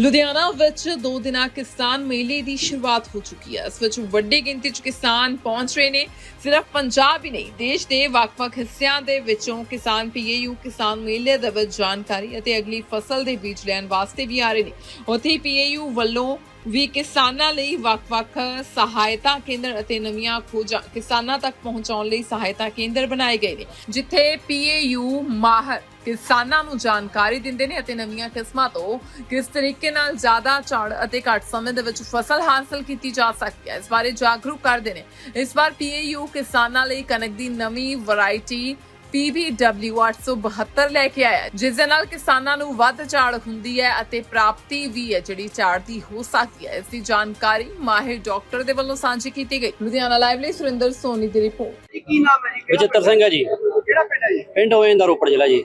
ਲੁਧਿਆਣਾ ਵਿੱਚ ਦੋ ਦਿਨਾਂ ਕਿਸਾਨ ਮੇਲੇ ਦੀ ਸ਼ੁਰੂਆਤ ਹੋ ਚੁੱਕੀ ਹੈ। ਇਸ ਵਿੱਚ ਵੱਡੀ ਗਿਣਤੀ 'ਚ ਕਿਸਾਨ ਪਹੁੰਚ ਰਹੇ ਨੇ। ਸਿਰਫ ਪੰਜਾਬ ਹੀ ਨਹੀਂ, ਦੇਸ਼ ਦੇ ਵੱਖ-ਵੱਖ ਹਿੱਸਿਆਂ ਦੇ ਵਿੱਚੋਂ ਕਿਸਾਨ ਪੀਏਯੂ, ਕਿਸਾਨ ਮੇਲੇ ਦੇ ਵਿੱਚ ਜਾਣਕਾਰੀ ਅਤੇ ਅਗਲੀ ਫਸਲ ਦੇ ਬੀਜ ਲੈਣ ਵਾਸਤੇ ਵੀ ਆ ਰਹੇ ਨੇ। ਉੱਥੇ ਪੀਏਯੂ ਵੱਲੋਂ ਵੀ ਕਿਸਾਨਾਂ ਲਈ ਵੱਖ-ਵੱਖ ਸਹਾਇਤਾ ਕੇਂਦਰ ਅਤੇ ਨਵੀਆਂ ਖੋਜਾਂ ਕਿਸਾਨਾਂ ਤੱਕ ਪਹੁੰਚਾਉਣ ਲਈ ਸਹਾਇਤਾ ਕੇਂਦਰ ਬਣਾਏ ਗਏ ਨੇ, ਜਿੱਥੇ ਪੀਏਯੂ, ਮਾਹਰ ਕਿਸਾਨਾਂ ਨੂੰ ਜਾਣਕਾਰੀ ਦਿੰਦੇ ਨੇ ਅਤੇ ਨਵੀਆਂ ਕਿਸਮਾਂ ਤੋਂ ਕਿਸ ਤਰੀਕੇ ਨਾਲ ਜ਼ਿਆਦਾ ਝਾੜ ਅਤੇ ਘੱਟ ਸਮੇਂ ਦੇ ਵਿੱਚ ਫਸਲ ਹਾਸਲ ਕੀਤੀ ਜਾ ਸਕਦੀ ਹੈ, ਇਸ ਬਾਰੇ ਜਾਗਰੂਕ ਕਰਦੇ ਨੇ। ਇਸ ਵਾਰ ਪੀਏਯੂ ਕਿਸਾਨਾਂ ਲਈ ਕਣਕ ਦੀ ਨਵੀਂ ਵੈਰਾਈਟੀ PBW 872 ਲੈ ਕੇ ਆਇਆ ਹੈ, ਜਿਸ ਦੇ ਨਾਲ ਕਿਸਾਨਾਂ ਨੂੰ ਵੱਧ ਝਾੜ ਹੁੰਦੀ ਹੈ ਅਤੇ ਪ੍ਰਾਪਤੀ ਵੀ ਹੈ ਜਿਹੜੀ ਝਾੜ ਦੀ ਹੋ ਸਕਦੀ ਹੈ। ਇਸ ਦੀ ਜਾਣਕਾਰੀ ਮਾਹਿਰ ਡਾਕਟਰ ਦੇ ਵੱਲੋਂ ਸਾਂਝੀ ਕੀਤੀ ਗਈ। ਲੁਧਿਆਣਾ ਲਾਈਵ ਲਈ ਸੁਰਿੰਦਰ ਸੋਨੀ ਦੀ ਰਿਪੋਰਟ। ਕੀ ਨਾਮ ਹੈ ਜੀ? ਬਚਿੱਤਰ ਸਿੰਘ ਹੈ ਜੀ। ਪਿੰਡ- ਕਿਹੜਾ ਪਿੰਡ ਹੈ ਜੀ? ਪਿੰਡ ਹੋਏ ਦਾ ਰੋਪੜ ਜ਼ਿਲ੍ਹਾ ਜੀ।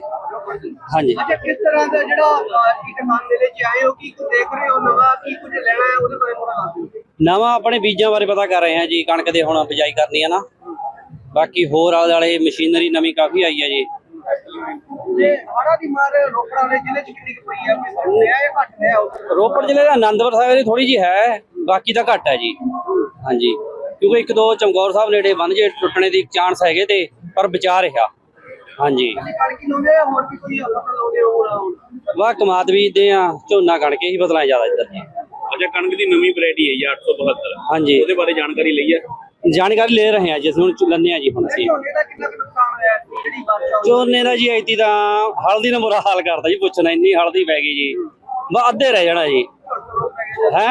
ਹਾਂਜੀ। ਅੱਛਾ ਕਿਸ ਤਰ੍ਹਾਂ ਦਾ ਜਿਹੜਾ ਅਹ, ਕੀ ਕਿਸਾਨ ਮੇਲੇ ਚ ਆਏ ਹੋ? ਕੀ ਕੁਝ ਦੇਖ ਰਹੇ ਹੋ ਨਵਾਂ? ਕੀ ਕੁਝ ਲੈਣਾ ਹੈ? ਉਹਦੇ ਬਾਰੇ ਥੋੜਾ ਦੱਸ। ਦਿਓ ਨਵਾਂ ਆਪਣੇ ਬੀਜਾਂ ਬਾਰੇ ਪਤਾ ਕਰ ਰਹੇ ਹਾਂ ਜੀ। ਕਣਕ ਦੇ ਹੁਣ ਬਿਜਾਈ ਕਰਨੀ ਹੈ ਨਾ। ਬਾਕੀ ਹੋਰ ਆਲੇ ਵਾਲੇ ਮਸ਼ੀਨਰੀ ਨਵੀਂ ਕਾਫੀ ਆਈ ਹੈ ਜੀ। ਤੇ ਹਾੜਾ ਦੀ ਮਾਰ ਰੋਪੜਾ ਵਾਲੇ ਜ਼ਿਲ੍ਹੇ ਚ ਕਿੰਨੀ ਕੁ ਪਈ ਹੈ? ਕੋਈ ਸਾਨੂੰ ਲਿਆ ਜਾਂ ਘੱਟ ਲਿਆ ਉਹ ਰੋਪੜ ਜ਼ਿਲ੍ਹੇ ਦਾ ਆਨੰਦਪੁਰ ਸਾਹਿਬ ਦੀ ਥੋੜੀ ਜੀ ਹੈ ਬਾਕੀ ਤਾਂ ਘੱਟ ਹੈ ਜੀ। ਹਾਂਜੀ। ਕਿਉਂਕਿ ਇੱਕ ਦੋ ਚਮਕੌਰ ਸਾਹਿਬ ਨੇੜੇ ਬੰਨ ਜੇ ਟੁੱਟਣੇ ਦੀ ਚਾਂਸ ਹੈਗੇ ਤੇ ਪਰ ਬਚਾ ਰਿਹਾ। ਹਾਂਜੀ। ਵੀ ਕਮਾਦ ਬੀਜਦੇ ਆ ਝੋਨਾ ਕਣਕ ਹੀ ਬਦਲਾਂ ਜ਼ਿਆਦਾ ਇੱਧਰ। ਅੱਛਾ ਕਣਕ ਦੀ ਨਵੀਂ ਵੈਰਾਈਟੀ ਹੈ ਜੀ 872 ਹਾਂਜੀ। ਉਹਦੇ ਬਾਰੇ ਜਾਣਕਾਰੀ ਲਈ ਹੈ। ਜਾਣਕਾਰੀ ਲੈ ਰਹੇ ਹਾਂ ਜਿਸ ਨੂੰ ਲੰਨੇ ਆ ਜੀ ਹੁਣ ਅਸੀਂ। ਝੋਨੇ ਦਾ ਕਿੰਨਾ ਕੁ ਨੁਕਸਾਨ ਹੋਇਆ ਹੈ ਜਿਹੜੀ ਬਾਰਿਸ਼ ਹੋਈ? ਝੋਨੇ ਦਾ ਜੀ ਐਤੀ ਤਾਂ ਹਲਦੀ ਨੇ ਬੁਰਾ ਹਾਲ ਕਰਤਾ ਜੀ ਪੁੱਛਣਾ ਇੰਨੀ ਹਲਦੀ ਪੈ ਗਈ ਜੀ। ਬਸ ਅੱਧੇ ਰਹਿ ਜਾਣਾ ਜੀ। ਹੈ?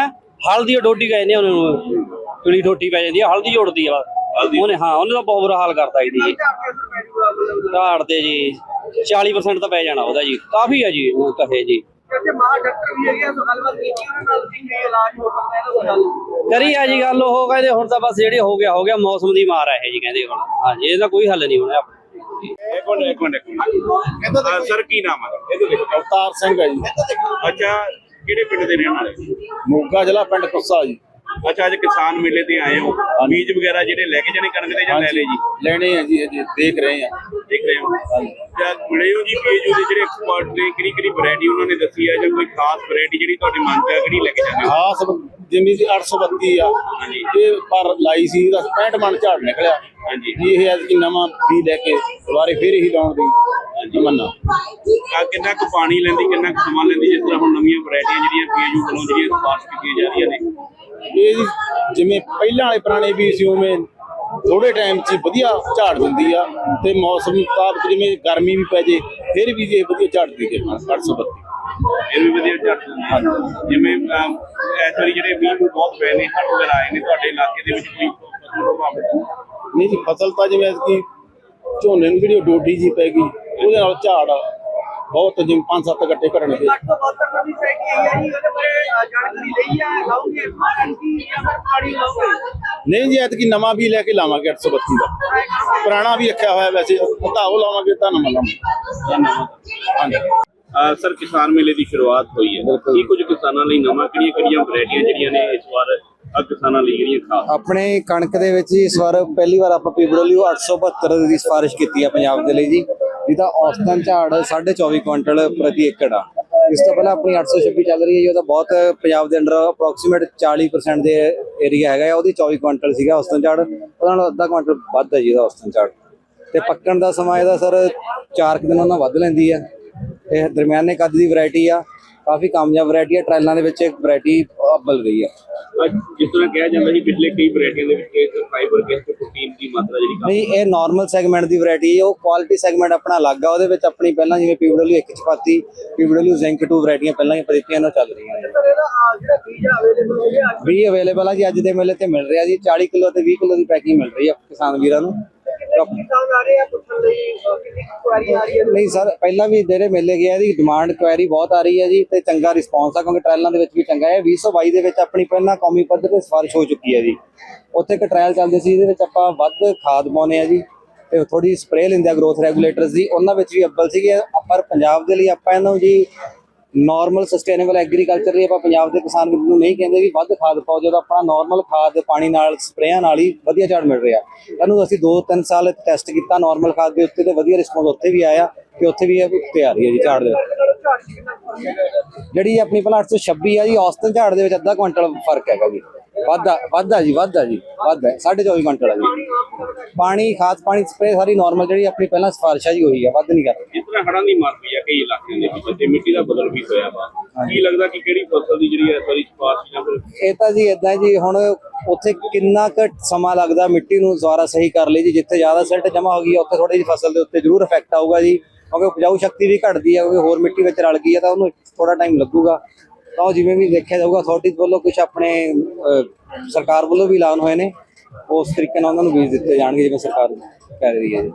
ਹਲਦੀ ਡੋਡੀ ਗਏ ਨੇ ਉਹਨਾਂ ਨੂੰ ਕਿਹੜੀ ਡੋਟੀ ਪੈ ਜਾਂਦੀ ਆ ਹਲਦੀ ਜੋੜਦੀ ਆ। ਉਹਨੇ ਹਾਂ ਉਹਨੇ ਤਾਂ ਬਹੁਤ ਬੁਰਾ ਹਾਲ ਕਰਤਾ ਜੀ। ਜੀ ਝਾੜ ਤੇ ਜੀ 40% ਤਾਂ ਪੈ ਜਾਣਾ ਉਹਦਾ ਜੀ। ਕਾਫੀ ਆ ਜੀ ਉਹ ਕਹੇ ਜੀ। ਕਿਉਂਕਿ ਮਾਂ ਡਾਕਟਰ ਵੀ ਹੈਗੇ ਆ ਸੋ ਗੱਲਬਾਤ ਕੀਤੀ ਉਹਨਾਂ ਨਾਲ ਵੀ ਕਿ ਇਲਾਜ ਹੋ ਸਕਦਾ ਹੈ ਇਹਦਾ ਗੱਲ ਕਰੀ ਆ ਜੀ ਗੱਲ ਉਹ ਕਹਿੰਦੇ ਹੁਣ ਤਾਂ ਬਸ ਜਿਹੜੀ ਹੋ ਗਿਆ ਹੋ ਗਿਆ ਮੌਸਮ ਦੀ ਮਾਰ ਹੈ ਜੀ ਕਹਿੰਦੇ ਹੁਣ। ਹਾਂਜੀ ਇਹਦਾ ਕੋਈ ਹੱਲ ਨਹੀਂ ਹੋਣਾ। ਇੱਕ ਮਿੰਟ ਇੱਕ ਮਿੰਟ ਇੱਕ ਮਿੰਟ। ਹਾਂ, ਸਰ ਕੀ ਨਾਮ ਹੈ ਇਹਦੇ ਵਿੱਚ ਅਵਤਾਰ ਸਿੰਘ ਹੈ ਜੀ। ਅੱਛਾ ਕਿਹੜੇ ਪਿੰਡ ਦੇ ਰਹਿਣ ਵਾਲੇ? ਮੋਗਾ ਜ਼ਿਲ੍ਹਾ ਪਿੰਡ ਕੁੱਸਾ ਜੀ। ਅੱਛਾ ਅੱਜ ਕਿਸਾਨ ਮੇਲੇ ਤੇ ਆਏ ਹੋ। ਬੀਜ ਵਗੈਰਾ ਜਿਹੜੇ ਲੈ ਕੇ ਜਾਣੇ ਕਣਕ ਦੇ ਜਾਂ ਲੈ ਲਏ ਜੀ? ਲੈਣੇ ਆ ਜੀ ਅਜੇ ਦੇਖ ਰਹੇ ਆ। ਦੇਖ ਰਹੇ ਹੋ। ਜਾਂ ਮਿਲੇ ਹੋ ਜੀ ਪੀਏਯੂ ਦੇ ਜਿਹੜੇ ਐਕਸਪਰਟ ਨੇ? ਕਿਹੜੀ ਕਿਹੜੀ ਵੈਰਾਈਟੀ ਉਹਨਾਂ ਨੇ ਦੱਸੀ ਹੈ ਜਾਂ ਕੋਈ ਖਾਸ ਵੈਰਾਈਟੀ ਜਿਹੜੀ ਤੁਹਾਡੇ ਮਨ ਚ ਆ ਕਿਹੜੀ ਲੈ ਕੇ ਜਾਣੇ ਹੋ? ਖਾਸ ਜਿੰਨੀ ਦੀ 832 ਆ। ਇਹ ਪਰ ਲਾਈ ਸੀ ਇਹਦਾ 65 ਮਣ ਝਾੜ ਨਿਕਲਿਆ। ਹਾਂਜੀ। ਜੀ ਇਹ ਐਤਕੀ ਨਵਾਂ ਵੀ ਲੈ ਕੇ ਦੁਬਾਰੇ ਫੇਰ ਇਹੀ ਲਾਉਣ ਦੀ ਤਮੰਨਾ। ਆ ਕਿੰਨਾ ਕੁ ਪਾਣੀ ਲੈਂਦੀ ਕਿੰਨਾ ਕੁ ਸਮਾਂ ਲੈਂਦੀ ਜਿਸ ਤਰ੍ਹਾਂ ਹੁਣ ਨਵੀਆਂ ਵੈਰਾਈਟੀਆਂ ਜਿਹੜੀਆਂ ਪੀਏਯੂ ਵੱਲੋਂ ਜਿਹੜੀਆਂ ਸਿਫਾਰਸ਼ ਕੀਤੀਆਂ ਜਾ ਰਹੀਆਂ ਨੇ? ਇਹ ਜੀ ਜਿਵੇਂ ਪਹਿਲਾਂ ਵਾਲੇ ਪੁਰਾਣੇ ਵੀ ਸੀ ਉਵੇਂ ਥੋੜੇ ਟਾਈਮ 'ਚ ਹੀ ਵਧੀਆ ਝਾੜ ਦਿੰਦੀ ਆ ਤੇ ਮੌਸਮ ਮੁਤਾਬਕ ਜਿਵੇਂ ਗਰਮੀ ਵੀ ਪੈ ਜੇ ਫਿਰ ਵੀ ਜੇ ਵਧੀਆ ਝਾੜ ਦੀ ਜੇ 832 ਇਹ ਵੀ ਵਧੀਆ ਰਿਹਾ ਜਿਵੇਂ ਇਸ ਵਾਰੀ ਜਿਹੜੇ ਮੀਂਹ ਬਹੁਤ ਪਏ ਨੇ ਹੜ੍ਹ ਵਗੈਰਾ ਆਏ ਨੇ ਤੁਹਾਡੇ ਇਲਾਕੇ ਦੇ ਵਿੱਚ ਕੋਈ ਹੈ? ਨਹੀਂ ਜੀ ਫਸਲ ਤਾਂ ਜਿਵੇਂ ਐਤਕੀ ਝੋਨੇ ਨੂੰ ਜਿਹੜੀ ਡੋਡੀ ਜੀ ਪੈ ਗਈ ਉਹਦੇ ਨਾਲ ਝਾੜ ਬਹੁਤ ਜਿਵੇਂ ਪੰਜ ਸੱਤ ਗੱਟੇ ਘਟਣਗੇ। 872 ਨਵੀਂ ਸਾਈਕੀ ਆਈ ਹੈ ਜੀ ਉਹਦੇ ਬਾਰੇ ਅਹ, ਜਾਣਕਾਰੀ ਲਈ ਆ ਲਾਉਂਗੇ ਐਂਟੀ ਜਾਂ ਫਿਰ ਪਾਣੀ ਲਾਉਂਗੇ ਨਹੀਂ ਜੀ ਐਤਕੀ ਨਵਾਂ ਵੀ ਲੈ ਕੇ ਲਾਵਾਂਗੇ 832 ਦਾ। ਪੁਰਾਣਾ ਵੀ ਰੱਖਿਆ ਹੋਇਆ ਵੈਸੇ ਪਤਾ ਉਹ ਲਾਵਾਂਗੇ ਤਾਂ ਨਵਾਂ ਲਾਵਾਂਗੇ। ਸਰ ਕਿਸਾਨ ਮੇਲੇ ਦੀ ਸ਼ੁਰੂਆਤ ਹੋਈ ਹੈ। ਕੀ ਕੁਝ ਕਿਸਾਨਾਂ ਲਈ ਨਵਾਂ ਕਿਹੜੀਆਂ ਕਿਹੜੀਆਂ ਵੈਰਾਈਟੀਆਂ ਜਿਹੜੀਆਂ ਨੇ ਇਸ ਵਾਰ ਅ, ਕਿਸਾਨਾਂ ਲਈ ਜਿਹੜੀਆਂ ਖਾਸ? ਆਪਣੇ ਕਣਕ ਦੇ ਵਿੱਚ ਇਸ ਵਾਰ ਪਹਿਲੀ ਵਾਰ ਆਪਾਂ ਪੀਡਬਲਯੂ 872 ਦੀ ਸਿਫਾਰਿਸ਼ ਕੀਤੀ ਆ ਪੰਜਾਬ ਦੇ ਲਈ ਜੀ। ਜਿਹਦਾ ਔਸਤਨ ਝਾੜ 24.5 ਕੁਇੰਟਲ ਪ੍ਰਤੀ ਏਕੜ ਆ। ਇਸ ਤੋਂ ਪਹਿਲਾਂ ਆਪਣੀ 826 ਚੱਲ ਰਹੀ ਹੈ ਜੀ, ਉਹਦਾ ਬਹੁਤ ਪੰਜਾਬ ਦੇ ਅੰਡਰ ਅਪਰੋਕਸੀਮੇਟ 40% ਦੇ ਏਰੀਆ ਹੈਗਾ ਆ ਉਹਦੀ 24 ਕੁਇੰਟਲ ਸੀਗਾ ਔਸਤਨ ਝਾੜ। ਉਹਦਾ ਨਾਲ ਅੱਧਾ ਕੁਇੰਟਲ ਵੱਧ ਹੈ ਜੀ ਉਹਦਾ ਔਸਤਨ ਝਾੜ। ਤੇ ਪੱਕਣ ਦਾ ਸਮਾਂ ਇਹਦਾ ਸਰ 4 ਦਿਨ ਉਹਨਾਂ ਵੱਧ ਲੈਂਦੀ ਆ ਇਹ ਦਰਮਿਆਨੇ ਕੱਦ ਦੀ ਵੈਰਾਈਟੀ ਆ। ਕਾਫੀ ਕਾਮਯਾਬ ਵੈਰਾਈਟੀ ਆ ਟ੍ਰਾਇਲਾਂ ਦੇ ਵਿੱਚ ਇੱਕ ਵੈਰਾਈਟੀ ਅੱਬਲ ਰਹੀ ਅ, ਜਿਸ ਤਰ੍ਹਾਂ ਕਿਹਾ ਜਾਂਦਾ ਸੀ ਪਿਛਲੇ ਕਈ ਵੈਰਾਈਟੀਆਂ ਦੇ ਵਿੱਚ ਫਾਈਬਰ ਕਿਸ ਤੇ ਪ੍ਰੋਟੀਨ ਦੀ ਮਾਤਰਾ ਜਿਹੜੀ ਕਾਫੀ ਨਹੀਂ ਇਹ ਨਾਰਮਲ ਸੈਗਮੈਂਟ ਦੀ ਵੈਰਾਈਟੀ ਹੈ। ਉਹ ਕੁਆਲਿਟੀ ਸੈਗਮੈਂਟ ਆਪਣਾ ਅਲੱਗ ਆ। ਉਹਦੇ ਵਿੱਚ ਆਪਣੀ ਪਹਿਲਾਂ ਜਿਵੇਂ ਪੀਡਬਲਯੂ 1 ਚਪਾਤੀ ਪੀਡਬਲਯੂ ਜ਼ਿੰਕ 2 ਵੈਰਾਈਟੀਆਂ ਪਹਿਲਾਂ ਹੀ ਆਪਾਂ ਦਿੱਤੀਆਂ ਨੇ ਉਹ ਚੱਲ ਰਹੀਆਂ ਨੇ। ਜਿਹੜਾ ਬੀਜ ਅਵੇਲੇਬਲ ਹੋ ਗਿਆ ਵੀ ਅਵੇਲੇਬਲ ਆ ਜੀ ਅੱਜ ਦੇ ਮੇਲੇ ਤੇ ਮਿਲ ਰਿਹਾ ਜੀ। 40 ਕਿਲੋ ਤੇ 20 ਕਿਲੋ ਦੀ ਪੈਕਿੰਗ ਮਿਲ ਰਹੀ ਆ ਕਿਸਾਨ ਵੀਰਾਂ ਨੂੰ। ਕਿਸਾਨ ਆ ਰਹੇ ਆ ਪੁੱਛਣ ਲਈ? ਅਹ, ਆ ਰਹੀ ਹੈ। ਨਹੀਂ ਸਰ ਪਹਿਲਾਂ ਵੀ ਜਿਹੜੇ ਮੇਲੇ ਗਏ ਇਹਦੀ ਡਿਮਾਂਡ ਕੁਐਰੀ ਬਹੁਤ ਆ ਰਹੀ ਹੈ ਜੀ ਤੇ ਚੰਗਾ ਰਿਸਪੌਂਸ ਆ ਕਿਉਂਕਿ ਟ੍ਰਾਇਲਾਂ ਦੇ ਵਿੱਚ ਵੀ ਚੰਗਾ ਹੈ। 2022 ਦੇ ਵਿੱਚ ਆਪਣੀ ਪਹਿਲਾਂ ਕੌਮੀ ਪੱਧਰ ਤੇ ਸਿਫਾਰਿਸ਼ ਹੋ ਚੁੱਕੀ ਹੈ ਜੀ। ਉੱਥੇ ਇੱਕ ਟ੍ਰਾਇਲ ਚੱਲਦੇ ਸੀ ਇਹਦੇ ਵਿੱਚ ਆਪਾਂ ਵੱਧ ਖਾਦ ਪਾਉਨੇ ਆ ਜੀ ਤੇ ਥੋੜੀ ਸਪਰੇਅ ਲੈਂਦੇ ਆ ਗਰੋਥ ਰੈਗੂਲੇਟਰਸ ਦੀ। ਉਹਨਾਂ ਵਿੱਚ ਵੀ ਅੱਬਲ ਸੀਗੇ ਪਰ ਪੰਜਾਬ ਦੇ ਲਈ ਆਪਾਂ ਇਹਨੂੰ ਜੀ ਨਾਰਮਲ ਸਸਟੇਨੇਬਲ ਐਗਰੀਕਲਚਰ ਲਈ ਆਪਾਂ ਪੰਜਾਬ ਦੇ ਕਿਸਾਨ ਵੀਰ ਨੂੰ ਨਹੀਂ ਕਹਿੰਦੇ ਵੀ ਵੱਧ ਖਾਦ ਪਾਓ, ਜਦੋਂ ਆਪਣਾ ਨਾਰਮਲ ਖਾਦ ਪਾਣੀ ਨਾਲ, ਸਪਰੇਆਂ ਨਾਲ ਹੀ ਵਧੀਆ ਝਾੜ ਮਿਲ ਰਿਹਾ। ਇਹਨੂੰ ਅਸੀਂ 2-3 ਸਾਲ ਟੈਸਟ ਕੀਤਾ ਨਾਰਮਲ ਖਾਦ ਦੇ ਉੱਤੇ ਤੇ ਵਧੀਆ ਰਿਸਪੌਂਸ ਉੱਥੇ ਵੀ ਆਇਆ ਤੇ ਉੱਥੇ ਵੀ ਇਹ ਉੱਤੇ ਆ ਰਹੀ ਹੈ ਜੀ ਝਾੜ ਦੇ ਵਿੱਚ ਝਾੜ ਚ ਕਿੰਨਾ ਫ਼ਰਕ ਹੈਗਾ ਜਿਹੜੀ ਆਪਣੀ ਭਲਾ 826 ਆ ਜੀ, ਔਸਤਨ ਝਾੜ ਦੇ ਵਿੱਚ ਅੱਧਾ ਕੁਇੰਟਲ ਫ਼ਰਕ ਹੈਗਾ ਜੀ। ਵਾਧਾ ਵਾਧਾ ਜੀ ਵਾਧਾ ਜੀ, ਵਾਧਾ ਹੈ 24.5 ਕੁਇੰਟਲ ਆ ਜੀ। ਪਾਣੀ, ਖਾਦ, ਪਾਣੀ ਸਪਰੇ ਸਾਰੀ ਨਾਰਮਲ ਜਿਹੜੀ ਆਪਣੀ ਪਹਿਲਾਂ ਸਿਫਾਰਿਸ਼ ਆ ਜੀ ਉਹੀ ਆ, ਵੱਧ ਨਹੀਂ ਕਰ ਜਿਸ ਤਰ੍ਹਾਂ ਹੜ੍ਹਾਂ ਦੀ ਮਾਰ ਪਈ ਆ ਕਈ ਇਲਾਕਿਆਂ ਦੇ ਵਿੱਚ ਤੇ ਮਿੱਟੀ ਦਾ ਬਦਲ ਵੀ ਹੋਇਆ ਵਾ। ਕੀ ਲੱਗਦਾ ਕਿ ਕਿਹੜੀ ਫਸਲ ਦੀ ਜਿਹੜੀ ਹੈ ਸਾਰੀ ਸਪਾਰਸ਼ ਜਾਂ ਫਿਰ ਇਹ ਤਾਂ ਜੀ ਇਦਾਂ ਜੀ, ਹੁਣ ਉੱਥੇ ਕਿੰਨਾ ਕੁ ਸਮਾਂ ਲੱਗਦਾ ਮਿੱਟੀ ਨੂੰ ਦੁਬਾਰਾ ਸਹੀ ਕਰ ਲਈ ਜੀ, ਜਿੱਥੇ ਜ਼ਿਆਦਾ ਸਿਲਟ ਜਮਾ ਹੋ ਗਈ ਉੱਥੇ ਥੋੜੀ ਜਿਹੀ ਫਸਲ ਦੇ ਉੱਤੇ ਜ਼ਰੂਰ ਇਫੈਕਟ ਆਊਗਾ ਜੀ। ਕਿਉਂਕਿ ਉਪਜਾਊ ਸ਼ਕਤੀ ਵੀ ਘਟਦੀ ਹੈ ਕਿਉਂਕਿ ਹੋਰ ਮਿੱਟੀ ਵਿੱਚ ਰਲ ਗਈ ਹੈ ਤਾਂ ਉਹਨੂੰ ਥੋੜਾ ਟਾਈਮ ਲੱਗੂਗਾ। ਤਾਂ ਉਹ ਜਿਵੇਂ ਵੀ ਦੇਖਿਆ ਜਾਊਗਾ ਅਥਾਰਟੀਜ਼ ਵੱਲੋਂ ਕੁਝ ਆਪਣੇ ਸਰਕਾਰ ਵੱਲੋਂ ਵੀ ਐਲਾਨ ਹੋਏ ਨੇ। ਉਸ ਤਰੀਕੇ ਨਾਲ ਉਹਨਾਂ ਨੂੰ ਬੀਜ ਦਿੱਤੇ ਜਾਣਗੇ, ਜਿਵੇਂ ਸਰਕਾਰ ਕਹਿ ਰਹੀ ਹੈ ਜੀ।